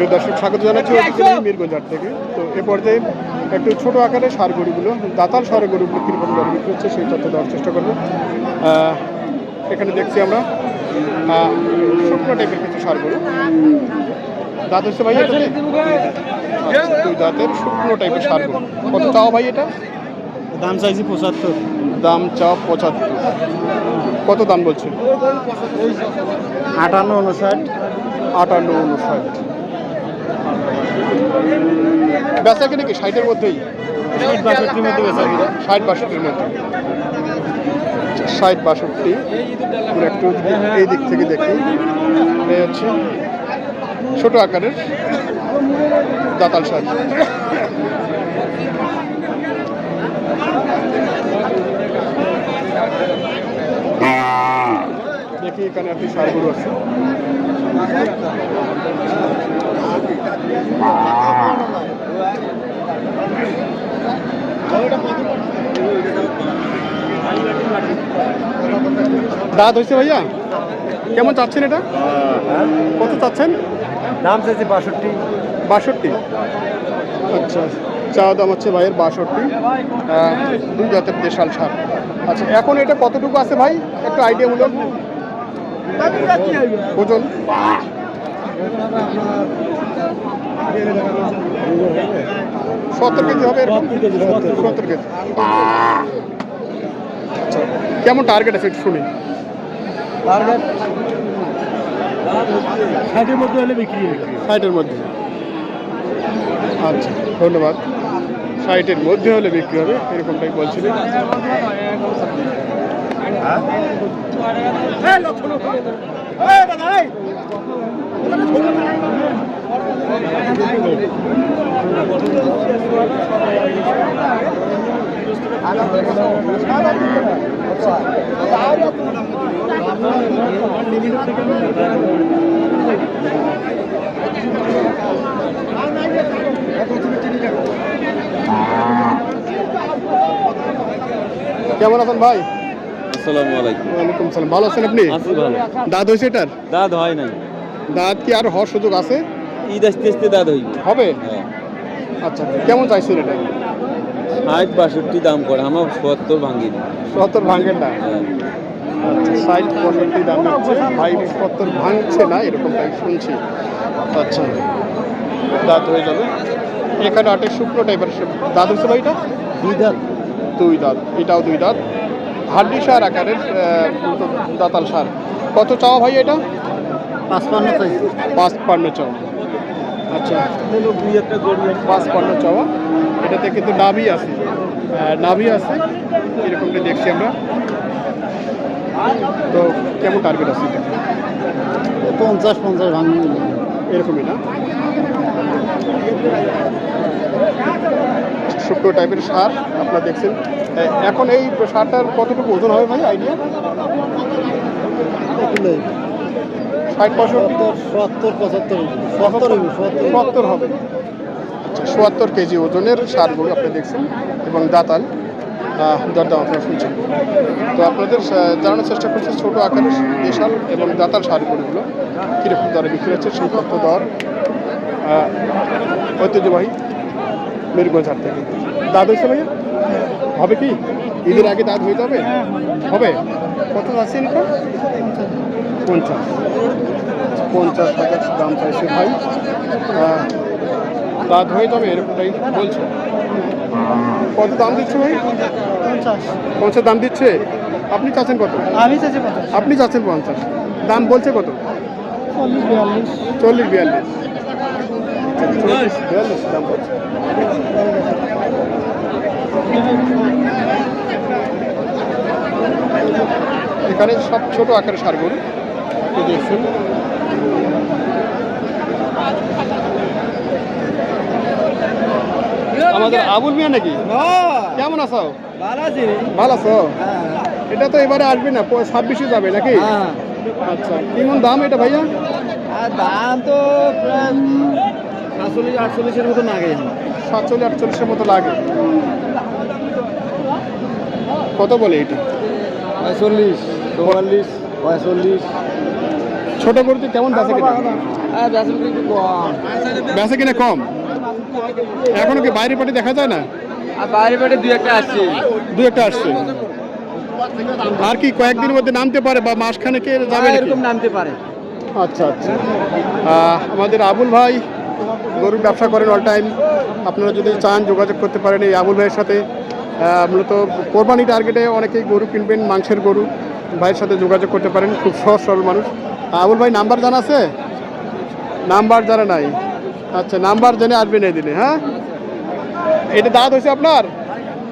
প্রিয় দর্শক স্বাগত জানাচ্ছি অতিথি মিরগঞ্জ হাট থেকে। তো এ পর্যায়ে একটু ছোট আকারে সার গরুগুলো দাতাল সার গরুগুলো কীরকম দরে বিক্রি হচ্ছে সেই তথ্য দেওয়ার চেষ্টা করব। এখানে দেখছি আমরা শুকনো টাইপের কিছু সার গরু দাঁত হচ্ছে ভাই দুই দাঁতের শুকনো টাইপের সার গরু কত চাও ভাই এটা? দাম চাইছি পঁচাত্তর। দাম চাও পঁচাত্তর। কত দাম বলছে আটান্ন উনষাট আটান্ন উনষাট বেচা কিনে কি? ষাটের মধ্যেই? ষাট বাষট্টির মধ্যে ষাট বাষট্টি। একটু এই দিক থেকে দেখি। এই হচ্ছে ছোট আকারের দাতাল শাক দেখি এখানে আপনি সারগুলো আছে। দাঁত হয়েছে ভাইয়া? কেমন চাচ্ছেন এটা? কত চাচ্ছেন? দাম চাইছি বাষট্টি। বাষট্টি? আচ্ছা চাওয়া দাম হচ্ছে ভাইয়ের বাষট্টি। দুই জাতের দেশাল সার। আচ্ছা এখন এটা কতটুকু আছে ভাই? একটু আইডিয়ামূলক ওজন? সত্তর কেজি হবে এরকম? সত্তর কেজি আচ্ছা কেমন টার্গেট আছে একটু শুনি। ষাটের মধ্যে হলে বিক্রি হবে ষাটের মধ্যে। আচ্ছা ধন্যবাদ। ষাটের মধ্যে হলে বিক্রি হবে এরকমটাই বলছিলেন কেমন আছেন ভাই? আসসালামু আলাইকুম। ওয়ালাইকুম সালাম ভালো আছেন আপনি? আছি ভালো। দাঁত হয়েছে এটার? দাঁত হয় নাই। দাঁত কি আর হওয়ার সুযোগ আছে? ঈদ আসতে আসতে দাঁত হইব হবে? আচ্ছা কেমন চাইছেন এটা? ষাট বাষট্টি দাম করে আমার সত্তর ভাঙ্গি সত্তর ভাঙেন না? আচ্ছা ষাট পঁয়ষট্টি দাম হচ্ছে ভাই সত্তর ভাঙছে না এরকমটাই শুনছি। আচ্ছা দাঁত হয়ে যাবে। এখানে আটে শুকনো টাইপের দাঁত ভাই এটা? দুই দাঁত। দুই দাঁত এটাও দুই দাঁত। হাড্ডি সার আকারের দাতাল সার। কত চাওয়া ভাই এটা? পাঁচপান্ন চাওয়া। আচ্ছা দুই একটা গরু পাঁচ পান্ন চাওয়া। এটাতে কিন্তু নাভি আছে। নাভি আছে। এরকমটা দেখছি আমরা। তো কেমন টার্গেট আছে পঞ্চাশ পঞ্চাশ ভাঙ্গি এরকমই না? শুকনো টাইপের সার আপনারা দেখছেন। এখন এই সারটার কতটুকু ওজন হবে ভাই? আইডিয়া ষাট পঁয়ষট্টি? সত্তর পঁচাত্তর সত্তর হবে আচ্ছা চুয়াত্তর কেজি ওজনের সারগুলো আপনি দেখছেন এবং দাতাল। দরদাম আপনারা শুনছেন। তো আপনাদের জানানোর চেষ্টা করছি ছোটো আকারের দেশাল এবং দাতাল সারগুলোগুলো কীরকম দরে বিক্রি হচ্ছে সেই তথ্য দর ঐতিহ্যবাহী মেরুগঞ্জ হাট থেকে। দাঁত হয়েছে ভাইয়া? হবে কি? ঈদের আগে দাঁত হয়ে যাবে? হবে। কত আছে পঞ্চাশ। পঞ্চাশ হাজার দাম চাইছে ভাই। দাঁত হয়ে যাবে এরকমটাই বলছে। কত দাম দিচ্ছে ভাই? পঞ্চাশ। পঞ্চাশ দাম দিচ্ছে? আপনি চাচ্ছেন কত? আমি আপনি চাচ্ছেন পঞ্চাশ। দাম বলছে কত? চল্লিশ বিয়াল্লিশ। চল্লিশ বিয়াল্লিশ। দাম বলছে। এখানে সব ছোট আকারের সার এই দেখছেন আমাদের আবুল মিয়া নাকি? কেমন আছো? ভালো আছি আছো? এটা তো এবারে আসবে না ছাব্বিশে যাবে নাকি? হ্যাঁ। আচ্ছা কেমন দাম এটা ভাইয়া? দাম তো সাতচল্লিশ আটচল্লিশের মতো লাগে। সাতচল্লিশ আটচল্লিশের মতো লাগে। কত বলে এটা? পঁয়তাল্লিশ চুয়াল্লিশ পঁয়তাল্লিশ ছোট গরুতে কেমন বেচা কিনা? হ্যাঁ বেচা কিনা কম? এখনও কি বাইরে পাটি দেখা যায় না? আর বাইরে বাইরে দুই একটা আসছে। দু একটা আসছে। আর কি কয়েকদিনের মধ্যে নামতে পারে বা মাসখানেকে যাবে হ্যাঁ, এরকম নামতে পারে। আচ্ছা আচ্ছা। আমাদের আবুল ভাই গরুর ব্যবসা করেন অল টাইম আপনারা যদি চান যোগাযোগ করতে পারেন এই আবুল ভাইয়ের সাথে। মূলত কোরবানি টার্গেটে অনেকেই গরু কিনবেন মাংসের গরু। ভাইয়ের সাথে যোগাযোগ করতে পারেন খুব সহজ সরল মানুষ। আবুল ভাই নাম্বার জানা আছে? নাম্বার জানা নাই। আচ্ছা নাম্বার জেনে আসবেন এই দিনে হ্যাঁ? এটা দাঁত হয়েছে আপনার?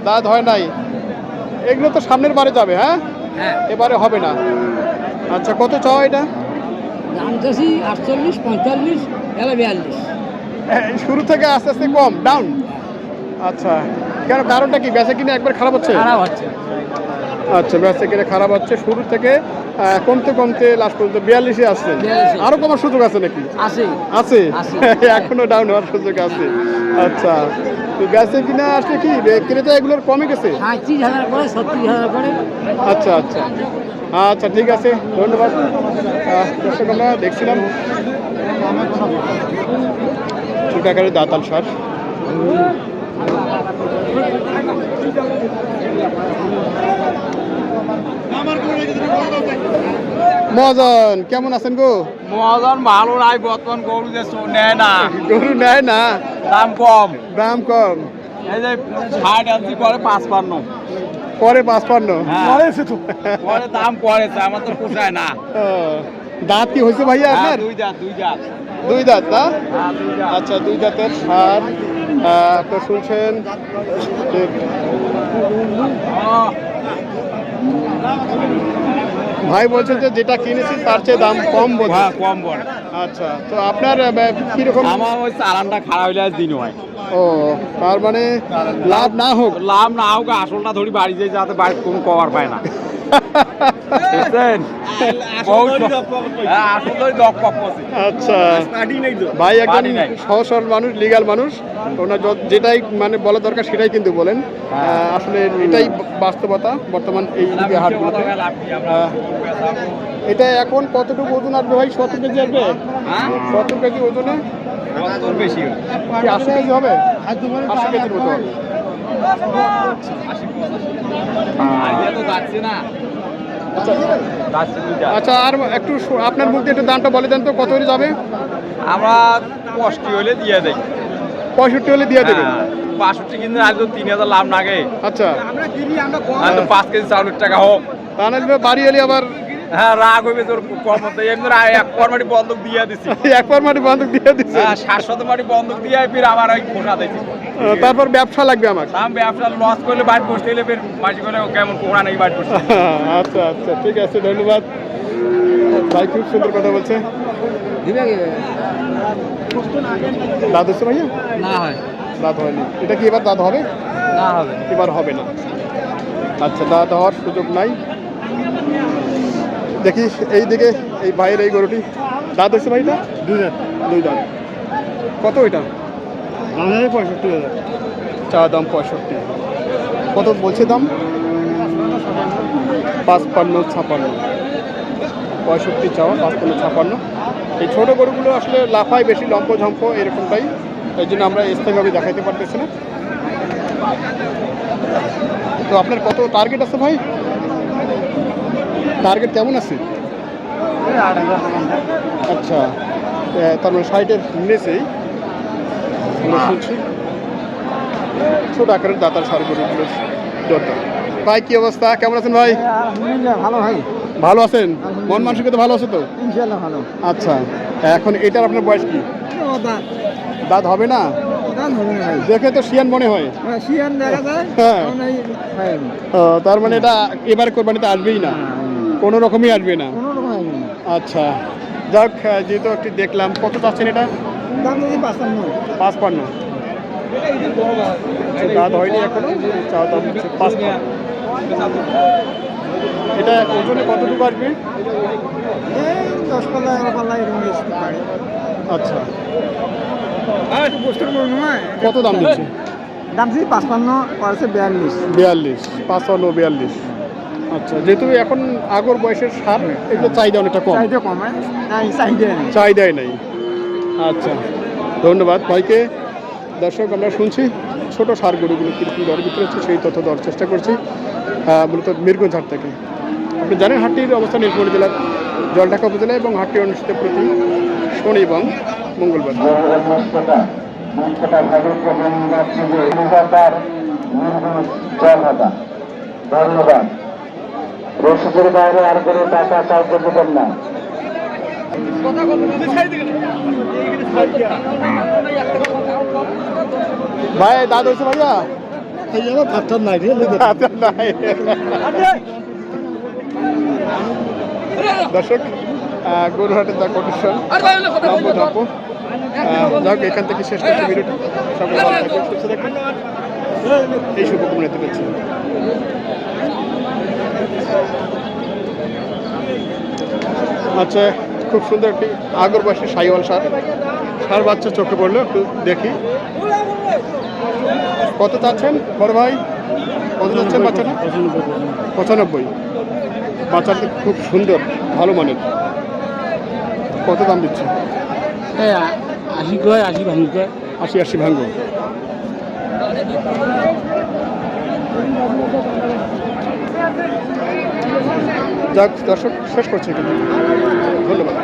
দাঁত হয় নাই। এগুলো তো সামনের বারে যাবে হ্যাঁ? হ্যাঁ। এবারে হবে না। আচ্ছা কত চাও এটা? দাম চাষি আটচল্লিশ পঁয়তাল্লিশ এলা বিয়াল্লিশ। শুরু থেকে আস্তে আস্তে কম ডাউন আচ্ছা কেন কারণটা কি? বেচা কিনে একবার খারাপ হচ্ছে? খারাপ হচ্ছে। আচ্ছা বেচা কিনে খারাপ হচ্ছে। শুরু থেকে কমতে কমতে লাস্ট পর্যন্ত বিয়াল্লিশে আসছে। আরও কমার সুযোগ আছে নাকি? আছে। এখনও ডাউন হওয়ার সুযোগ আছে। আচ্ছা তো বেচা কিনা আসলে কি ক্রেতা এগুলোর কমে গেছে? আচ্ছা আচ্ছা। আচ্ছা ঠিক আছে ধন্যবাদ। দর্শক আমরা দেখছিলাম। ছোট আকারের দাতাল সার। মহাজন কেমন আছেন গো? মহাজন ভালো নাই বর্তমান গরু যে নেয় না। গরু নেয় না? দাম কম। দাম কম। এই যে ষাট আনছি করে পাঁচ পান্ন পরে পাঁচপান্ন? পরে দাম পড়েছে আমার তো পোষায় না। দাঁত কি হয়েছে ভাইয়া হ্যাঁ, আপনার? দুই দাঁত দুই দাঁত। দুই দাঁত না? হ্যাঁ, আচ্ছা দুই দাঁতের সার আপনার শুনছেন? ভাই বলছেন যে যেটা কিনেছি তার চেয়ে দাম কম বলছে হ্যাঁ, কম বলে। আচ্ছা তো আপনার কি কীরকম? আমার ওই চালানটা খারাপ হইলে আজ দিন হয়। ও তার মানে লাভ না হোক। লাভ না হোক আসলটা ধরি বাড়ি যাই যাতে বাড়িতে কোনো কভার পায় না। আচ্ছা। ভাই একজন সহজ সরল মানুষ লিগাল মানুষ। ওনার যেটাই মানে বলা দরকার সেটাই কিন্তু বলেন। হ্যাঁ। আসলে এটাই বাস্তবতা বর্তমান এই দিকে হাটগুলোতে। এটা এখন কতটুকু ওজন আসবে ভাই? সত্তর কেজি আসবে? হ্যাঁ? সত্তর কেজি ওজনে? আশি কেজি হবে? আশি কেজির মতো হবে। আচ্ছা আর একটু আপনার মুখ দিয়ে একটু দামটা বলে দেন তো কত হলে যাবে? আমরা পঁয়ষট্টি হলে দিয়ে দেই। পঁয়ষট্টি হলে দিয়ে দেবেন? পাঁচষট্টি বাষট্টি কিনতে আজ তিন হাজার লাভ লাগে আচ্ছা। পাঁচ কেজি চাউলের টাকা হোক। তাহলে বাড়ি এলে আবার হ্যাঁ রাগ হইবে তোর কর্মত এমনি রা- এক কর্মাটি বন্ধক দিয়ে দিছি। একবার মাটি বন্ধক দিয়ে দিচ্ছে হ্যাঁ সাত শত মাটি বন্ধক দিয়ে ফির আবার ওই খোসা দিয়েছি তারপর ব্যবসা লাগবে আমার দাম ব্যবসা লস করলে বাড়ি বসতে এলে ফির মাটি করে কেমন কোড়া নেই বাড়ি বসতে? আচ্ছা আচ্ছা ঠিক আছে ধন্যবাদ। ভাই খুব সুন্দর কথা বলছে। দাঁত হচ্ছে ভাইয়া? না হয়। দাঁত হয়নি। এটা কি এবার দাঁত হবে? না হবে। এবার হবে না। আচ্ছা দাঁত হওয়ার সুযোগ নাই। দেখি এই দিকে এই ভাইয়ের এই গরুটি। দাঁত হচ্ছে ভাইটা? দুই দাঁত। দুই দাঁত। কত এটা? পঁয়ষট্টি হাজার। চা দাম পঁয়ষট্টি। কত বলছে দাম? পাঁচপান্ন ছাপান্ন। পঁয়ষট্টি চাওয়া পাঁচপান্ন ছাপান্ন। এই ছোটো গরুগুলো আসলে লাফায় বেশি লম্প ঝম্প এরকমটাই। এই জন্য আমরা স্থায়ীভাবে দেখাইতে পারতেছি না। তো আপনার কত টার্গেট আছে ভাই? টার্গেট কেমন আছে? আচ্ছা তার মানে সাইটের নিচেই। আমরা শুনছি ছোট আকারের দাতার সারগুলোগুলো দরকার ভাই কি অবস্থা? কেমন আছেন ভাই? ভালো ভাই। ভালো আছেন? মন মানসিকতা ভালো আছে তো? ভালো। আচ্ছা এখন এটার আপনার বয়স কি? দাঁত। হবে না? দেখে তো শিয়ান মনে হয়। হ্যাঁ, শিয়ান দেখা যায় হ্যাঁ। তার মানে এটা এবারে কোরবানিতে আসবেই না। কোনো রকমই আসবে না? কোনো রকম হয়নি না। আচ্ছা যাক যেহেতু একটু দেখলাম কত চাচ্ছেন এটা? দাম যদি পাঁচান্ন পাঁচ পান্ন দাঁত হয়নি এখনও চা দাম এটা ওজনে কতটুকু আসবে? এই দশ পাল্লা এগারো পাল্লা এরকম আচ্ছা। নয় কত দাম দিচ্ছে? দাম যদি পাঁচপান্ন বিয়াল্লিশ। বিয়াল্লিশ পাঁচ বিয়াল্লিশ। আচ্ছা যেহেতু এখন আগর বয়সের সার এগুলো চাহিদা অনেকটা কম। চাহিদা কমে নাই চাহিদাই নেই। আচ্ছা ধন্যবাদ। ভাইকে দর্শক আমরা শুনছি ছোট সার গরুগুলো কীরকম দর বিক্রি হচ্ছে সেই তথ্য দেওয়ার চেষ্টা করছি মূলত মিরগঞ্জ হাট থেকে। আপনি জানেন হাটটির অবস্থান নীলফামারী জেলার জলঢাকা উপজেলা এবং হাটটি অনুষ্ঠিত প্রতি শনি এবং মঙ্গলবার। ধন্যবাদ। রসিদের বাইরে আর কোনো টাকা সাহায্য দেবেন না। ভাই দাঁত হয়েছে ভাইয়া? এই জন্য ডাক্তার নাই রে দাঁত নাই। দর্শক গরুহাটের যা কন্ডিশন যাক এখান থেকে শেষ করছি ভিডিওটি। সকলে এই শুভকামনা তুলেছি আচ্ছা খুব সুন্দর একটি আগর বয়সী সাইওয়াল সার। সার বাচ্চা চোখে পড়ল একটু দেখি। কত চাচ্ছেন বড় ভাই? কত চাচ্ছেন বাচ্চাটা? পঁচানব্বই। বাচ্চাটা খুব সুন্দর ভালো মানের। কত দাম দিচ্ছে? আশি কয় আশি ভাঙি কয়। আশি আশি ভাঙ্গ যাক দর্শক শেষ করছি এখানে। ধন্যবাদ।